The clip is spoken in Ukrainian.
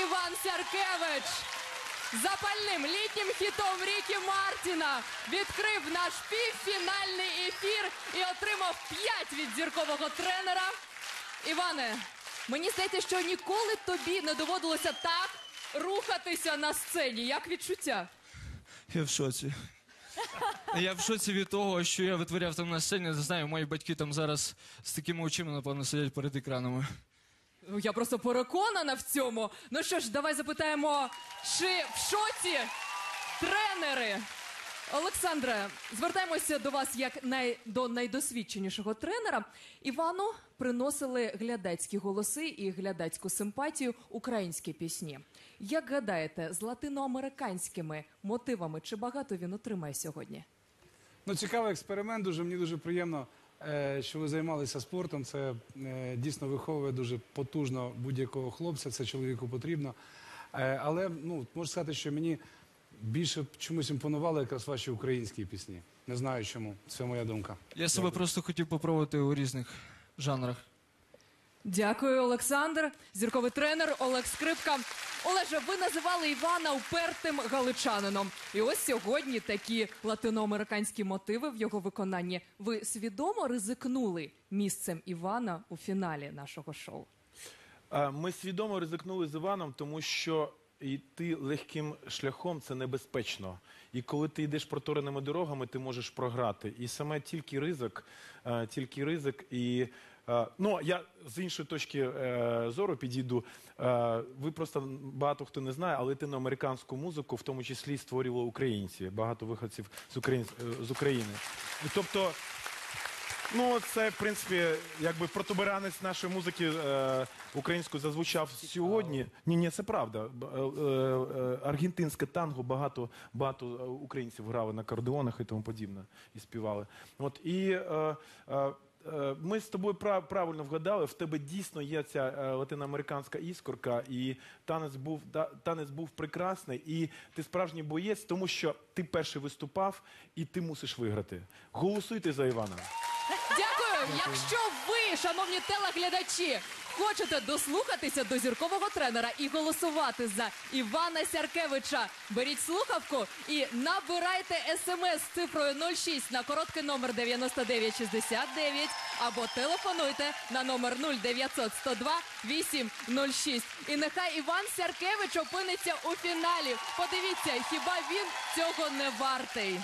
Іван Сяркевич. Запальним літнім хітом Рікі Мартіна відкрив наш півфінальний ефір і отримав 5 від зіркового тренера. Іване, мені здається, що ніколи тобі не доводилося так рухатися на сцені. Як відчуття? Я в шоці. Я в шоці від того, що я витворяв там на сцені. Не знаю, мої батьки там зараз з такими очима, напевно, сидять перед екранами. Ну, Я просто переконана в цьому. Ну що ж, давай запитаємо, чи в шоці тренери? Олександре, звертаємося до вас як най... до найдосвідченішого тренера. Івану приносили глядацькі голоси і глядацьку симпатію українські пісні. Як гадаєте, з латиноамериканськими мотивами чи багато він отримає сьогодні? Ну, цікавий експеримент. Дуже мені дуже приємно, що ви займалися спортом. Це е, дійсно виховує дуже потужно будь-якого хлопця. Це чоловіку потрібно. Е, але ну можу сказати, що мені більше чомусь імпонували якраз ваші українські пісні. Не знаю чому. Це моя думка. Я себе просто хотів попробувати у різних жанрах. Дякую, Олександр. Зірковий тренер Олег Скрипка. Олеже, ви називали Івана упертим галичанином. І ось сьогодні такі латиноамериканські мотиви в його виконанні. Ви свідомо ризикнули місцем Івана у фіналі нашого шоу. Е, Ми свідомо ризикнули з Іваном, тому що йти легким шляхом це небезпечно. І коли ти йдеш протореними дорогами, ти можеш програти. І саме тільки ризик, е, тільки ризик і. Е, Ну, я з іншої точки е, зору підійду. Е, ви просто багато хто не знає, але латиноамериканську музику, в тому числі, створювали українці, багато виходців з, Україн, з України. Тобто, Ну, це, в принципі, якби протуберанець нашої музики української зазвучав сьогодні. Ні, ні, це правда. Аргентинське танго багато, багато українців грали на кордеонах і тому подібне і співали. От і ми з тобою прав- правильно вгадали. В тебе дійсно є ця е, латиноамериканська іскорка, і танець був танець був прекрасний. І ти справжній боєць, тому що ти перший виступав, і ти мусиш виграти. Голосуйте за Івана. Дякую! Якщо ви, шановні телеглядачі, хочете дослухатися до зіркового тренера і голосувати за Івана Сяркевича, беріть слухавку і набирайте смс з цифрою 06 на короткий номер 9969 або телефонуйте на номер 0900 102 806. І нехай Іван Сяркевич опиниться у фіналі. Подивіться, хіба він цього не вартий.